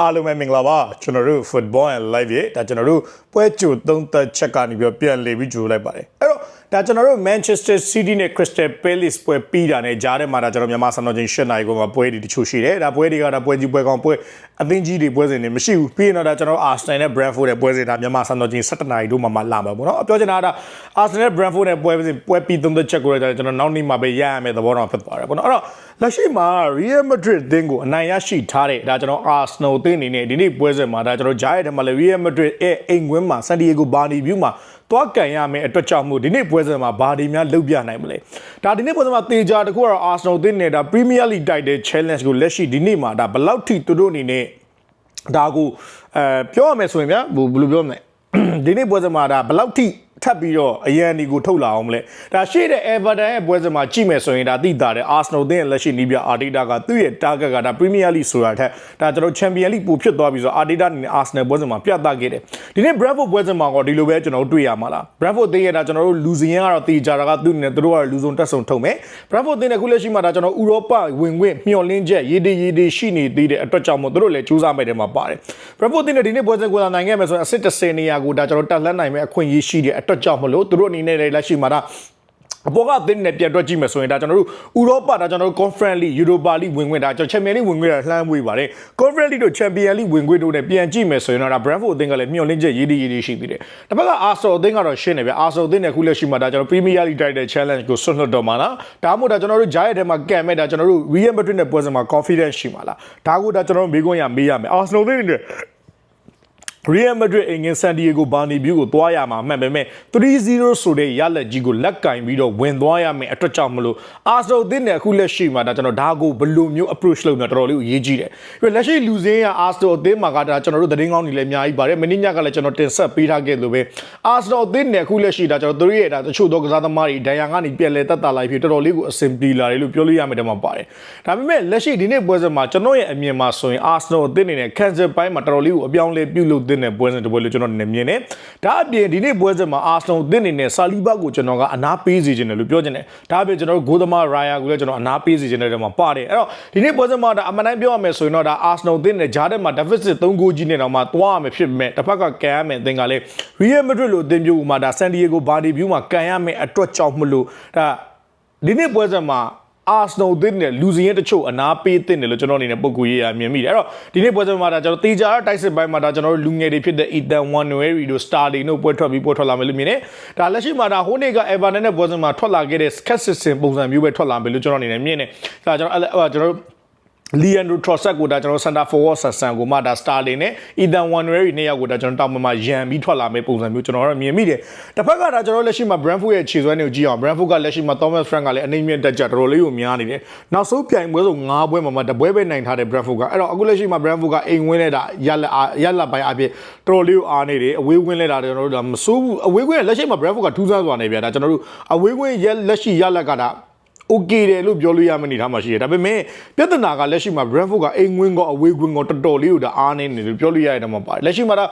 အားလုံးပဲမင်္ဂလာပါကျွန်တော်တို့ football and live ရဲ့ဒါကျွန်တော်တို့ပွဲကြိုသုံးသက်ချက်ကနေပြီးတော့ပြန်လေပြီးကြိုလိုက်ပါတယ်အဲ့တော့ဒါကျွန်တော်တို့ Manchester City နဲ့ Crystal Palace ပွဲပြီးတာနဲ့ကြားထဲမှာဒါကျွန်တော်မြန်မာစံတော်ချိန်၈နိုင်ကိုမှာပွဲတွေတချို့ရှိတယ်ဒါပွဲတွေကဒါပွဲကြီးပွဲကောင်းပွဲအသင်းကြီးတွေပွဲစဉ်တွေမရှိဘူးပြီးရင်တော့ဒါကျွန်တော် Arsenal နဲ့ Brentford နဲ့ပွဲစဉ်ဒါမြန်မာစံတော်ချိန်၁၇နိုင်တို့မှာမှလာမှာပေါ့နော်ပြောချင်တာကဒါ Arsenal နဲ့ Brentford နဲ့ပွဲစဉ်ပွဲပြီးသုံးသက်ချက်ကိုလည်းကျွန်တော်နောက်နေ့မှာပဲရရမယ်သဘောတော့ဖြစ်သွားတယ်ပေါ့နော်အဲ့တော့ လက်ရှိမှာ Real Madrid အသင်းကိုအနိုင်ရရှိထားတဲ့ဒါကျွန်တော် Arsenal အသင်းအနေနဲ့ဒီနေ့ပွဲစဉ်မှာဒါကျွန်တော်ကြားရတဲ့မှာလေ Real Madrid ရဲ့အိမ်ကွင်းမှာ San Diego Bernabeu မှာသွားကန်ရမယ်အတွက်ကြောင့်မို့ဒီနေ့ပွဲစဉ်မှာဘာဒီများလုပ်ပြနိုင်မလဲဒါဒီနေ့ပွဲစဉ်မှာတေချာတခုကတော့ Arsenal အသင်းနဲ့ဒါ Premier League Title Challenge ကိုလက်ရှိဒီနေ့မှာဒါဘယ်လောက်ထိသူတို့အနေနဲ့ဒါကိုအဲပြောရမယ်ဆိုရင်ဗျာဘယ်လိုပြောမလဲဒီနေ့ပွဲစဉ်မှာဒါဘယ်လောက်ထိ ထပ်ပြီးတော့အရန်ဒီကိုထုတ်လာအောင်မလဲဒါရှေ့တဲ့ Everton ရဲ့ပွဲစဉ်မှာကြည့်မယ်ဆိုရင်ဒါသိတာတဲ့ Arsenal တင်းရဲ့လက်ရှိနီးပြ Arteta ကသူ့ရဲ့ target ကဒါ Premier League ဆိုတာထက်ဒါကျွန်တော် Champion League ပိုဖြစ်သွားပြီဆိုတော့ Arteta အနေနဲ့ Arsenal ပွဲစဉ်မှာပြသခဲ့တယ်ဒီနေ့ Brentford ပွဲစဉ်မှာတော့ဒီလိုပဲကျွန်တော်တို့တွေ့ရမှာလား Brentford တင်းရဲ့ဒါကျွန်တော်တို့လူစရင်ကတော့တေချာတာကသူ့အနေနဲ့သူတို့ကလူစုံတက်ဆုံထုံမယ် Brentford တင်းရဲ့ခုလက်ရှိမှာဒါကျွန်တော်ဥရောပဝင်ခွင့်မျှော်လင့်ချက်ရေးတည်ရေးတည်ရှိနေသေးတဲ့အတွက်ကြောင့်မို့သူတို့လည်းစူးစမ်းမဲ့တယ်မှာပါတယ် Brentford တင်းရဲ့ဒီနေ့ပွဲစဉ်ကိုလာနိုင်ခဲ့မယ်ဆိုရင်အဆင့်30နေရာကိုဒါကျွန်တော်တက်လှမ်းနိုင်မဲ့အခွင့်အရေးရှိတဲ့အတွက်ကြောင့်မလို့သူတို့အနေနဲ့လည်းလက်ရှိမှာဒါအပေါ်ကအသင်းနဲ့ပြန်တွက်ကြည့်မယ်ဆိုရင်ဒါကျွန်တော်တို့ဥရောပဒါကျွန်တော်တို့ Conference League Europa League ဝင်ခွင့်ဒါကျွန်တော် Champions League ဝင်ခွင့်တာလှမ်းမွေးပါတယ် Conference League တို့ Champions League ဝင်ခွင့်တို့နဲ့ပြန်ကြည့်မယ်ဆိုရင်တော့ဒါ Brentford အသင်းကလည်းမျှော်လင့်ချက်ရေးတည်ရေးတည်ရှိသေးတယ်။တစ်ဖက်က Arsenal အသင်းကတော့ရှင်းတယ်ဗျ။ Arsenal အသင်းနဲ့ခုလက်ရှိမှာဒါကျွန်တော် Premier League Title Challenge ကိုဆွတ်လွတ်တော့မှာလား။ဒါမှမဟုတ်ဒါကျွန်တော်တို့ဂျားရဲ့ထဲမှာကံမဲ့ဒါကျွန်တော်တို့ Real Madrid နဲ့ပွဲစဉ်မှာ confidence ရှိမှာလား။ဒါကိုဒါကျွန်တော်တို့မေးခွန်းရမေးရမယ်။ Arsenal အသင်းနဲ့ Real Madrid အင်္ဂင်ဆန်ဒီယေဂိုဘာနီဘျူးကိုသွားရမှာမှန်ပေမဲ့3-0ဆိုတဲ့ရလက်ကြီးကိုလက်ကင်ပြီးတော့ဝင်သွားရမယ်အတွက်ကြောင့်မလို့ Arsenal အသင်းနဲ့အခုလက်ရှိမှာဒါကျွန်တော်ဒါကိုဘယ်လိုမျိုး approach လုပ်နေတော်တော်လေးကိုရေးကြည့်တယ်။ပြီးလက်ရှိလူစင်းက Arsenal အသင်းမှာကဒါကျွန်တော်တို့သတင်းကောင်းတွေလည်းအများကြီးပါတယ်။မင်းညကလည်းကျွန်တော်တင်ဆက်ပေးထားခဲ့လို့ပဲ Arsenal အသင်းနဲ့အခုလက်ရှိဒါကျွန်တော်တို့ရဲ့ဒါတချို့သောကစားသမားတွေဒဏ်ရာကနေပြန်လဲတက်တာလိုက်ဖြစ်တော်တော်လေးကိုအဆင်ပြေလာတယ်လို့ပြောလို့ရမယ်တမပါတယ်။ဒါပေမဲ့လက်ရှိဒီနေ့ပွဲစဉ်မှာကျွန်တော်ရဲ့အမြင်မှာဆိုရင် Arsenal အသင်းအနေနဲ့ cancel ပိုင်းမှာတော်တော်လေးကိုအပြောင်းလဲပြုလုပ်တဲ့ပွဲစဉ်တစ်ပွဲလို့ကျွန်တော်အနေနဲ့မြင်တယ်။ဒါအပြင်ဒီနေ့ပွဲစဉ်မှာ Arsenal အသင်းအနေနဲ့ဆာလီဘကိုကျွန်တော်ကအနာပေးစီခြင်းတယ်လို့ပြောချင်တယ်။ဒါအပြင်ကျွန်တော်တို့ဂိုးသမား Raya ကိုလည်းကျွန်တော်အနာပေးစီခြင်းတယ်တဲ့မှာပါတယ်။အဲ့တော့ဒီနေ့ပွဲစဉ်မှာဒါအမှန်တမ်းပြောရမယ်ဆိုရင်တော့ဒါ Arsenal အသင်းနဲ့ဂျားတက်မှာ deficit 3ဂိုးကြီးနဲ့တော့မှသွားရမယ်ဖြစ်ပေမဲ့တစ်ဖက်ကကန်ရမယ်အသင်းကလည်း Real Madrid လိုအသင်းမျိုးမှာဒါ San Diego Bernabeu မှာကန်ရမယ်အတွက်ကြောင့်မလို့ဒါဒီနေ့ပွဲစဉ်မှာ အာစနိုသင်းနဲ့လူစင်းရဲ့တချို့အနာပေးတဲ့တယ်လို့ကျွန်တော်အနေနဲ့ပုံကူရေးရမြင်မိတယ်အဲ့တော့ဒီနေ့ပွဲစဉ်မှာဒါကျွန်တော်တေချာတိုက်စစ်ပိုင်းမှာဒါကျွန်တော်တို့လူငယ်တွေဖြစ်တဲ့ Ethan Wanweri တို့ Starling တို့ပွဲထွက်ပြီးပွဲထွက်လာမယ်လို့မြင်တယ်ဒါလက်ရှိမှာဒါဟိုနေ့က Everton နဲ့ပွဲစဉ်မှာထွက်လာခဲ့တဲ့ Scott Sisson ပုံစံမျိုးပဲထွက်လာမယ်လို့ကျွန်တော်အနေနဲ့မြင်တယ်ဒါကျွန်တော်အဲ့ကျွန်တော်တို့ လီယန်ဒိုထရော့ဆက်ကိုဒါကျွန်တော်စင်တာဖော်ဝါဆန်ဆန်ကိုမှဒါစတာလင်နဲ့အီသန်ဝန်ဝဲရီနှစ်ယောက်ကိုဒါကျွန်တော်တောင်ပမှာရန်ပြီးထွက်လာမယ့်ပုံစံမျိုးကျွန်တော်တို့မြင်မိတယ်တစ်ဖက်ကဒါကျွန်တော်လက်ရှိမှာ Brentford ရဲ့ခြေစွမ်းတွေကိုကြည့်အောင် Brentford ကလက်ရှိမှာ Thomas Frank ကလည်းအနှိမ့်မြင့်တက်ကြတော်တော်လေးကိုများနေတယ်နောက်ဆုံးပြိုင်ပွဲဆို9ပွဲမှာမှတပွဲပဲနိုင်ထားတဲ့ Brentford ကအဲ့တော့အခုလက်ရှိမှာ Brentford ကအိမ်ဝင်းနေတာရလက်ရလက်ပိုင်းအဖြစ်တော်တော်လေးကိုအားနေတယ်အဝေးဝင်းလဲတာကျွန်တော်တို့ဒါမစိုးဘူးအဝေးဝင်းလက်ရှိမှာ Brentford ကထူးဆန်းစွာနေပြဒါကျွန်တော်တို့အဝေးဝင်းလက်ရှိရလက်ကဒါ okay တယ်လို့ပြောလို့ရမယ့်အနေထားမှာရှိတယ်ဒါပေမဲ့ပြဿနာကလက်ရှိမှာ Brentford ကအိမ်ဝင်းကောအဝေးဝင်းကောတော်တော်လေးကိုဒါအားနေတယ်လို့ပြောလို့ရတဲ့မှာပါတယ်လက်ရှိမှာဒါ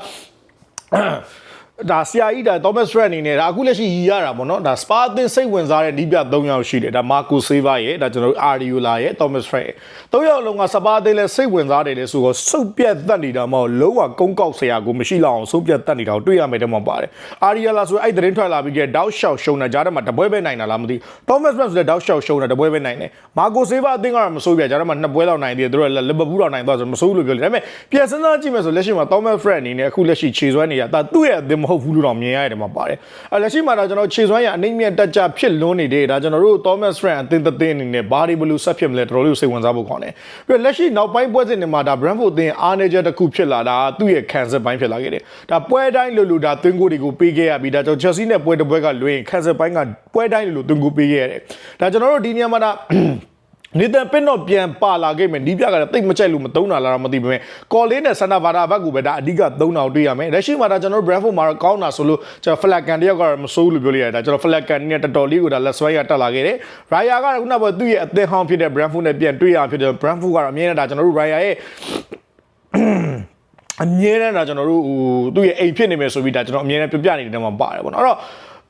ဒါဆရာကြီးဒါ Thomas Fred အနေနဲ့ဒါအခုလက်ရှိရည်ရတာပေါ့နော်ဒါ Spa အသင်းစိတ်ဝင်စားတဲ့နီးပြ၃ယောက်ရှိတယ်ဒါ Marco Silva ရဲ့ဒါကျွန်တော်တို့ Ariola ရဲ့ Thomas Fred ၃ယောက်လုံးက Spa အသင်းလဲစိတ်ဝင်စားတယ်လေဆိုတော့စုပ်ပြတ်တက်နေတာမဟုတ်လုံးဝကုန်းကောက်ဆရာကိုမရှိလောက်အောင်စုပ်ပြတ်တက်နေတာကိုတွေ့ရမယ်တဲ့မှာပါတယ် Ariola ဆိုအဲ့သတင်းထွက်လာပြီးကတောက်လျှောက်ရှုံတာကြားထဲမှာတပွဲပဲနိုင်တာလားမသိ Thomas Fred ဆိုတဲ့တောက်လျှောက်ရှုံတာတပွဲပဲနိုင်တယ် Marco Silva အသင်းကတော့မဆိုးပြကြားထဲမှာနှစ်ပွဲလောက်နိုင်သေးတယ်သူတို့ကလီဗာပူးတော့နိုင်သွားဆိုမဆိုးလို့ပြောတယ်ဒါပေမဲ့ပြန်စဉ်းစားကြည့်မယ်ဆိုလက်ရှိမှာ Thomas Fred အနေနဲ့အခုလက်ရှိခြေစွမ်းနေတာဒါသူ့ရဲ့အသင်းမဟုတ်ဘူးလို့တော့မြင်ရတယ်မှာပါတယ်အဲလက်ရှိမှာတော့ကျွန်တော်ခြေစွမ်းရအနှိမ့်မြတ်တက်ကြဖြစ်လွန်းနေတယ်ဒါကျွန်တော်တို့ Thomas Frank အသင်းသင်းအနေနဲ့ဘာဒီဘလူးဆက်ဖြစ်မလဲတော်တော်လေးစိတ်ဝင်စားဖို့ခေါင်းတယ်ပြီးတော့လက်ရှိနောက်ပိုင်းပွဲစဉ်တွေမှာဒါ Brentford အသင်းအားနေချက်တစ်ခုဖြစ်လာတာသူ့ရဲ့ခံစစ်ပိုင်းဖြစ်လာခဲ့တယ်ဒါပွဲတိုင်းလိုလိုဒါသွင်းကိုတွေကိုပေးခဲ့ရပြီးဒါကျွန်တော် Chelsea နဲ့ပွဲတစ်ပွဲကလွှင့်ခံစစ်ပိုင်းကပွဲတိုင်းလိုလိုသွင်းကိုပေးခဲ့ရတယ်ဒါကျွန်တော်တို့ဒီနေရာမှာဒါ နေတန်ပင်းတော့ပြန်ပါလာခဲ့မယ်နီးပြကလည်းတိတ်မကြိုက်လို့မသုံးတာလားတော့မသိပါဘူးကော်လေးနဲ့ဆန်တာဗာတာဘက်ကိုပဲဒါအဓိကသုံးတာကိုတွေ့ရမယ်လက်ရှိမှာဒါကျွန်တော်တို့ Brentford မှာတော့ကောင်းတာဆိုလို့ကျွန်တော် Flagan တယောက်ကတော့မစိုးလို့ပြောလိုက်ရတာကျွန်တော် Flagan နဲ့တော်တော်လေးကိုဒါလက်ဆွဲရတက်လာခဲ့တယ် Raya ကတော့ခုနကသူ့ရဲ့အသင်းဟောင်းဖြစ်တဲ့ Brentford နဲ့ပြန်တွေ့ရဖြစ်တဲ့ Brentford ကတော့အမြဲတမ်းဒါကျွန်တော်တို့ Raya ရဲ့အမြဲတမ်းဒါကျွန်တော်တို့ဟိုသူ့ရဲ့အိမ်ဖြစ်နေမယ်ဆိုပြီးဒါကျွန်တော်အမြဲတမ်းပြပြနေတယ်မှာပါတယ်ပေါ့နော်အဲ့တော့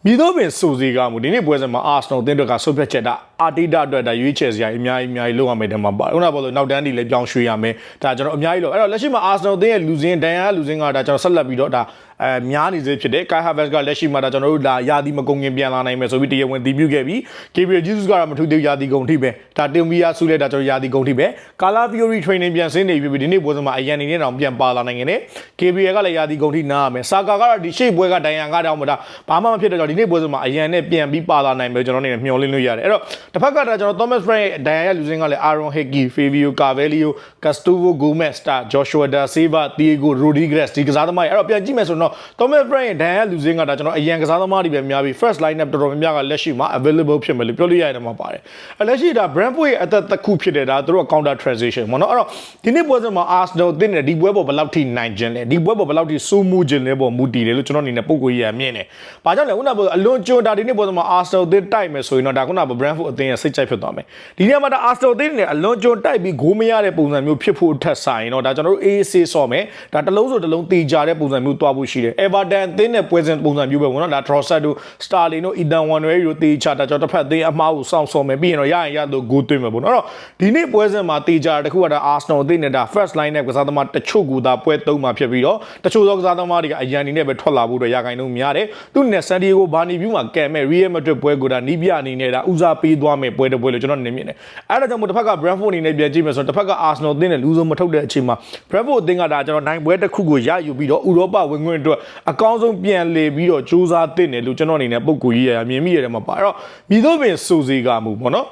မြည်တော့ပင်စူစီကမူဒီနေ့ပွဲစဉ်မှာ Arsenal အသင်းတို့ကဆုတ်ဖြတ်ချက်တာအာတီတာအတွက်ဒါရွေးချယ်စရာအများကြီးအများကြီးလုပ်ရမယ်တဲ့မှာပါခုနကပြောလို့နောက်တန်းဒီလည်းပြောင်းရွှေ့ရမယ်ဒါကျွန်တော်အများကြီးလို့အဲ့တော့လက်ရှိမှာ Arsenal အသင်းရဲ့လူစင်းဒန်ယာလူစင်းကဒါကျွန်တော်ဆက်လက်ပြီးတော့ဒါ အဲများနေစေဖြစ်တယ် Kai Havertz ကလက်ရှိမှာဒါကျွန်တော်တို့ဒါယာတီမကုန်ခင်ပြန်လာနိုင်မယ်ဆိုပြီးတရားဝင်တည်ပြုခဲ့ပြီး Gabriel Jesus ကတော့မထူးသေးယာတီကုန်ထိပဲဒါတင်မီယာဆုလည်းဒါကျွန်တော်ယာတီကုန်ထိပဲ Kala Fiori training ပြန်ဆင်းနေပြီဒီနေ့ပွဲစဉ်မှာအရန်နေနဲ့တောင်ပြန်ပါလာနိုင်တယ် Gabriel ကလည်းယာတီကုန်ထိနားရမယ် Saka ကတော့ဒီရှေ့ပွဲကဒန်ယာကတော့မဒါဘာမှမဖြစ်တဲ့ကြောင့်ဒီနေ့ပွဲစဉ်မှာအရန်နဲ့ပြန်ပြီးပါလာနိုင်မယ်ကျွန်တော်အနေနဲ့မျှော်လင့်လို့ရတယ်အဲ့တော့တစ်ဖက်ကဒါကျွန်တော် Thomas Frank ရဲ့ဒန်ယာရဲ့လူစင်းကလည်း Aaron Hickey Fabio Carvalho Gustavo Gomez Da Joshua Da Silva Diego Rodriguez ဒီကစားသမားတွေအဲ့တော့ပြန်ကြည့်မယ်ဆိုတော့ Thomas Frank ရဲ့ဒန်ယာလူစင်းကဒါကျွန်တော်အရန်ကစားသမားတွေပဲများပြီး first line up တော်တော်များများကလက်ရှိမှာ available ဖြစ်မယ်လို့ပြောလို့ရတယ်မှာပါတယ်အဲ့လက်ရှိဒါ Brentford ရဲ့အသက်တစ်ခုဖြစ်တဲ့ဒါသူတို့က counter transition ပေါ့နော်အဲ့တော့ဒီနေ့ပွဲစဉ်မှာ Arsenal တင်းနေဒီပွဲပေါ်ဘယ်လောက်ထိနိုင်ခြင်းလဲဒီပွဲပေါ်ဘယ်လောက်ထိစိုးမှုခြင်းလဲပေါ်မူတည်တယ်လို့ကျွန်တော်အနေနဲ့ပုံကိုကြီးရမြင်တယ်။ဘာကြောင့်လဲခုနကအလွန်ကျွန်းဒါဒီနေ့ပွဲစဉ်မှာ Arsenal တင်းတိုက်မယ်ဆိုရင်တော့ဒါခုနက Brentford အသင်းရဲ့စိတ်ကြိုက်ဖြစ်သွားမယ်။ဒီနေ့မှာဒါ Arsenal တင်းနေအလွန်ကျွန်းတိုက်ပြီးဂိုးမရတဲ့ပုံစံမျိုးဖြစ်ဖို့ထက်ဆိုင်တော့ဒါကျွန်တော်တို့ AC ဆော့မယ်။ဒါတစ်လုံးဆိုတစ်လုံးတေချာတဲ့ပုံစံမျိုးတွားဖို့ရှိတယ်။ Everton အသင်းနဲ့ပွဲစဉ်ပုံစံမျိုးပဲပေါ့နော်။ဒါ Trossard တို့ Sterling တို့ Ethan Wanwell တို့တေချာဒါကျွန်တော်တစ်ဖက်အသင်းအမှားကိုစောင့်ဆော့မယ်ပြီးရင်တော့ရရင်ရတော့ဂိုးသွင်းမယ်ပေါ့နော်။အဲ့တော့ဒီနေ့ပွဲစဉ်မှာတေချာတခုကဒါ Arsenal အသင်းနဲ့ဒါ first line နဲ့ကစားသမားတချို့ကူသာပွဲသုံးမှာဖြစ်ပြီးတော့တချို့သောကစားသမားတွေကအရန်နေနဲ့ပဲထွက်လာဖို့တော့ရခိုင်နှုန်းများတယ်သူနဲ့ San Diego ဘာနီဗျူးမှာကံမဲ့ Real Madrid ပွဲကိုဒါနီးပြအနေနဲ့ဒါဦးစားပေးသွားမယ်ပွဲတစ်ပွဲလို့ကျွန်တော်နေမြင်တယ်အဲ့ဒါကြောင့်မို့တစ်ဖက်က Brentford အနေနဲ့ပြန်ကြည့်မယ်ဆိုတော့တစ်ဖက်က Arsenal အသင်းနဲ့လူဆုံးမထုတ်တဲ့အချိန်မှာ Brentford အသင်းကဒါကျွန်တော်နိုင်ပွဲတစ်ခုကိုရယူပြီးတော့ဥရောပဝင်ခွင့်အတွက်အကောင်းဆုံးပြန်လေပြီးတော့စူးစမ်းသင့်တယ်လို့ကျွန်တော်အနေနဲ့ပုံကူကြီးရမြင်မိရတယ်မှာပါအဲ့တော့မိတို့ပင်စူစီကမှုပေါ့နော်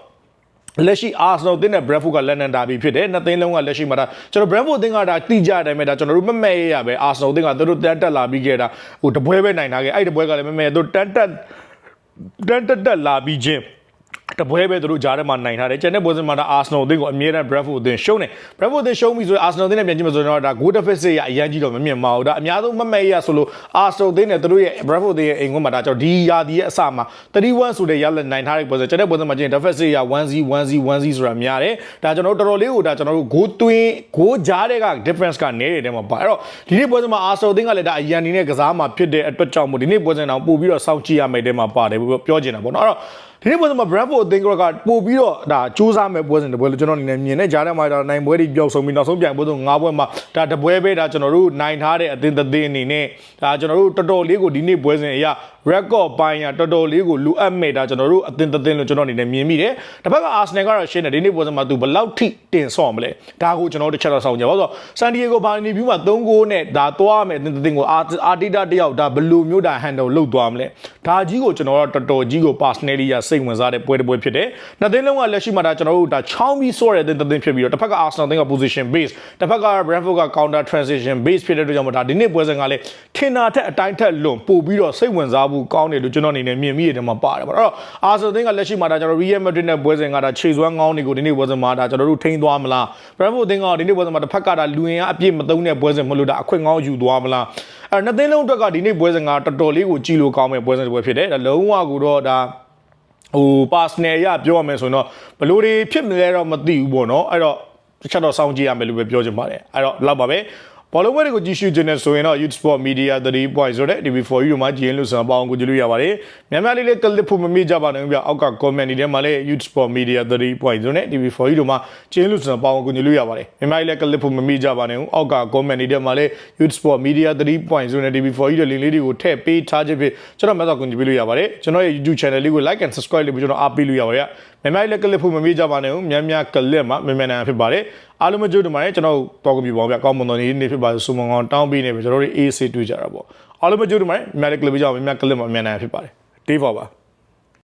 လက်ရှိ Arsenal တင်းနဲ့ Brentford ကလန်ဒန်ဒါဘီဖြစ်တယ်နှစ်သင်းလုံးကလက်ရှိမှာဒါကျွန်တော် Brentford တင်းကဒါတိကျတဲ့အတိုင်းပဲဒါကျွန်တော်တို့မမဲ့ရရပဲ Arsenal တင်းကသူတို့တန်းတက်လာပြီးခဲ့တာဟိုတပွဲပဲနိုင်ထားခဲ့အဲ့ဒီတပွဲကလည်းမမဲ့သူတန်းတက်တန်းတက်တက်လာပြီးချင်း တပွဲပဲသူတို့ကြားထဲမှာနိုင်ထားတယ်ကျန်တဲ့ပွဲစဉ်မှာဒါ Arsenal အသင်းကိုအမြဲတမ်း Brentford အသင်းရှုံးတယ် Brentford အသင်းရှုံးပြီဆိုရင် Arsenal အသင်းနဲ့ပြန်ကြည့်မယ်ဆိုတော့ဒါ goal deficit ရအရန်ကြီးတော့မမြင်ပါဘူးဒါအများဆုံးမမဲ့ရဆိုလို့ Arsenal အသင်းနဲ့သူတို့ရဲ့ Brentford အသင်းရဲ့အိမ်ခွန်းမှာဒါကျွန်တော်ဒီယာဒီရဲ့အစမှာ31ဆိုတဲ့ရလက်နိုင်ထားတဲ့ပွဲစဉ်ကျန်တဲ့ပွဲစဉ်မှာကျရင် deficit ရ1-0 1-0 1-0ဆိုတာများတယ်ဒါကျွန်တော်တို့တော်တော်လေးကိုဒါကျွန်တော်တို့ goal သွင်း goal ကြားတဲ့က difference ကနေတယ်တဲ့မှာပါအဲ့တော့ဒီနေ့ပွဲစဉ်မှာ Arsenal အသင်းကလည်းဒါအရန်နေနဲ့ကစားမှာဖြစ်တဲ့အတွက်ကြောင့်မို့ဒီနေ့ပွဲစဉ်တောင်ပို့ပြီးတော့စောင့်ကြည့်ရမယ်တဲ့မှာပါတယ်ပြောချင်တာပေါ့နော်အဲ့တော့ ဒီနေ့ပွဲစဉ်မှာ Brentford အသင်းကပို့ပြီးတော့ဒါစူးစမ်းမဲ့ပွဲစဉ်တစ်ပွဲလို့ကျွန်တော်အနေနဲ့မြင်နေကြားထဲမှာဒါနိုင်ပွဲတွေပျောက်ဆုံးပြီးနောက်ဆုံးပြိုင်ပွဲဆုံး၅ပွဲမှာဒါတပွဲပဲဒါကျွန်တော်တို့နိုင်ထားတဲ့အသင်းတစ်သင်းအနေနဲ့ဒါကျွန်တော်တို့တော်တော်လေးကိုဒီနေ့ပွဲစဉ်အရာ record ပိုင်းရတော်တော်လေးကိုလူအပ်မဲ့ဒါကျွန်တော်တို့အသင်းတစ်သင်းလို့ကျွန်တော်အနေနဲ့မြင်မိတယ်တစ်ဖက်က Arsenal ကတော့ရှင်းတယ်ဒီနေ့ပွဲစဉ်မှာသူဘယ်လောက်ထိတင်ဆော့မလဲဒါကိုကျွန်တော်တို့တစ်ချက်တော့ဆောင်ကြပါဆိုတော့ San Diego ဘာနီဗျူးမှာ3ဂိုးနဲ့ဒါသွားမယ်အသင်းတစ်သင်းကိုအာတီတာတယောက်ဒါဘယ်လိုမျိုးဒါ handle လုပ်သွားမလဲဒါကြီးကိုကျွန်တော်တို့တော်တော်ကြီးကို personally ရစိတ်ဝင်စားတဲ့ပွဲတစ်ပွဲဖြစ်တယ်နှစ်သင်းလုံးကလက်ရှိမှာဒါကျွန်တော်တို့ဒါချောင်းပြီးဆော့တဲ့အသင်းတစ်သင်းဖြစ်ပြီးတော့တစ်ဖက်က Arsenal အသင်းက position base တစ်ဖက်က Brentford က counter transition base ဖြစ်တဲ့အတွက်ကြောင့်မို့ဒါဒီနေ့ပွဲစဉ်ကလည်းထင်တာထက်အတိုင်းထက်လွန်ပို့ပြီးတော့စိတ်ဝင်စားဖို့ကောင်းတယ်လို့ကျွန်တော်အနေနဲ့မြင်မိရတယ်မှာပါတယ်ပေါ့အဲ့တော့ Arsenal အသင်းကလက်ရှိမှာဒါကျွန်တော် Real Madrid နဲ့ပွဲစဉ်ကဒါခြေစွမ်းကောင်းတွေကိုဒီနေ့ပွဲစဉ်မှာဒါကျွန်တော်တို့ထိန်းသွားမလား Brentford အသင်းကဒီနေ့ပွဲစဉ်မှာတစ်ဖက်ကဒါလူရင်အပြည့်မသုံးတဲ့ပွဲစဉ်မလို့ဒါအခွင့်ကောင်းယူသွားမလားအဲ့နှစ်သင်းလုံးအတွက်ကဒီနေ့ပွဲစဉ်ကတော်တော်လေးကိုကြည်လို့ကောင်းမဲ့ပွဲစဉ်တစ်ပွဲဖြစ်တယ်ဒါလုံးဝကိုတော့ဒါဟို personal ရပြောရမယ်ဆိုရင်တော့ဘလို့တွေဖြစ်မလဲတော့မသိဘူးပေါ့နော်အဲ့တော့တစ်ချက်တော့စောင့်ကြည့်ရမယ်လို့ပဲပြောချင်ပါတယ်အဲ့တော့လောက်ပါပဲ ဘောလုံးပွဲတွေကိုကြည့်ရှုခြင်းနဲ့ဆိုရင်တော့ Youth Sport Media 3.0ဆိုတဲ့ TV4U တို့မှာကြည့်ရင်လို့ဆိုတော့ပေါအောင်ကိုကြည့်လို့ရပါတယ်။များများလေးလေးကလစ်ဖို့မမေ့ကြပါနဲ့ဗျ။အောက်က comment တွေထဲမှာလည်း Youth Sport Media 3.0နဲ့ TV4U တို့မှာကြည့်ရင်လို့ဆိုတော့ပေါအောင်ကိုကြည့်လို့ရပါတယ်။များများလေးလေးကလစ်ဖို့မမေ့ကြပါနဲ့။အောက်က comment တွေထဲမှာလည်း Youth Sport Media 3.0နဲ့ TV4U တို့ link လေးတွေကိုထည့်ပေးထားခြင်းဖြင့်ကျွန်တော်မှတ်တော့ကိုကြည့်လို့ရပါတယ်။ကျွန်တော်ရဲ့ YouTube channel လေးကို like and subscribe လုပ်ပြီးကျွန်တော်အားပေးလို့ရပါတယ်။မြန်မြန်လေးကလစ်ဖို့မမေ့ကြပါနဲ့။မြန်မြန်ကလစ်မှာမြန်မြန်နာဖြစ်ပါတယ်။အားလုံးမကြိုးတမနဲ့ကျွန်တော်တော့ကပြပါအောင်ဗျ။ကောင်းမွန်တော်နေနေဖြစ်ပါစုံမကောင်းတောင်းပေးနေပြီကျွန်တော်တို့ AC တွေ့ကြတာပေါ့။အားလုံးမကြိုးတမနဲ့မြန်မြန်လေးကလစ်ပေးကြအောင်မြန်မြန်ကလစ်မှာမြန်နာဖြစ်ပါတယ်။တေးပါပါ။